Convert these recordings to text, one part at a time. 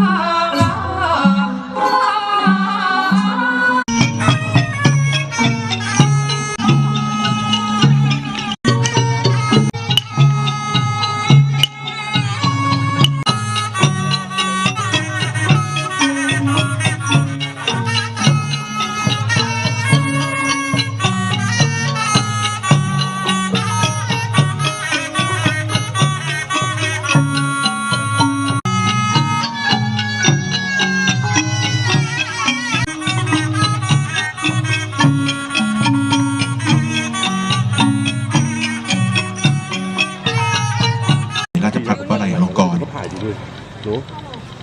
ร งกรณ์ก็ถ่ายดีด้วยหนู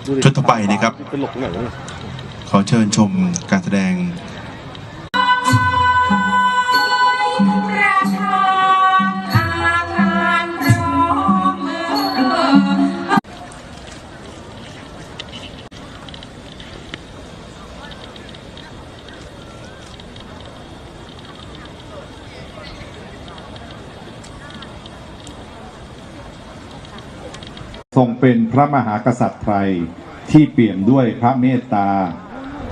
ดูดิชุดต่อไปนะครับ เป็นหลกไหนวะเนี่ย ขอเชิญชมการแสดง รงเป็นพระมหากษัตริย์ไทยที่เปี่ยมด้วยพระเมตตา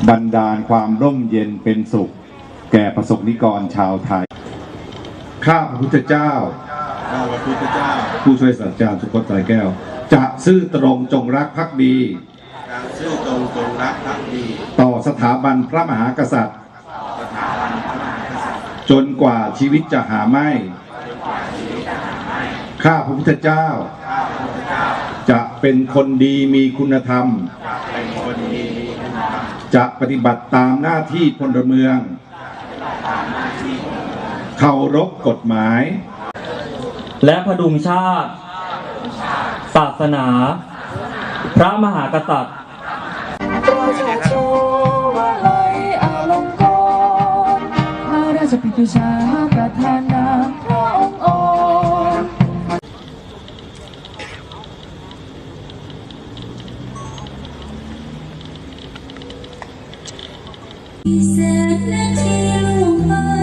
บันดาลความร่มเย็นเป็นสุข แก่ประสบนิกรชาวไทย ข้าพระพุทธเจ้า ข้าพระพุทธเจ้า ผู้ช่วยศาสตราจารย์สุคตไตรแก้ว จะซื่อตรงจงรักภักดีการซื่อตรงจงรักภักดี ต่อสถาบันพระมหากษัตริย์ จนกว่าชีวิตจะหาไม่ ข้าพระพุทธเจ้า จะเป็นคนดีมีคุณธรรม จะปฏิบัติตามหน้าที่พลเมือง เคารพกฎหมาย และพดุงชาติ ศาสนา พระมหากษัตริย์ประชาชนมาลัยอาลงกรณ์พระราชพิธีชาประธานนา eternity, Lord.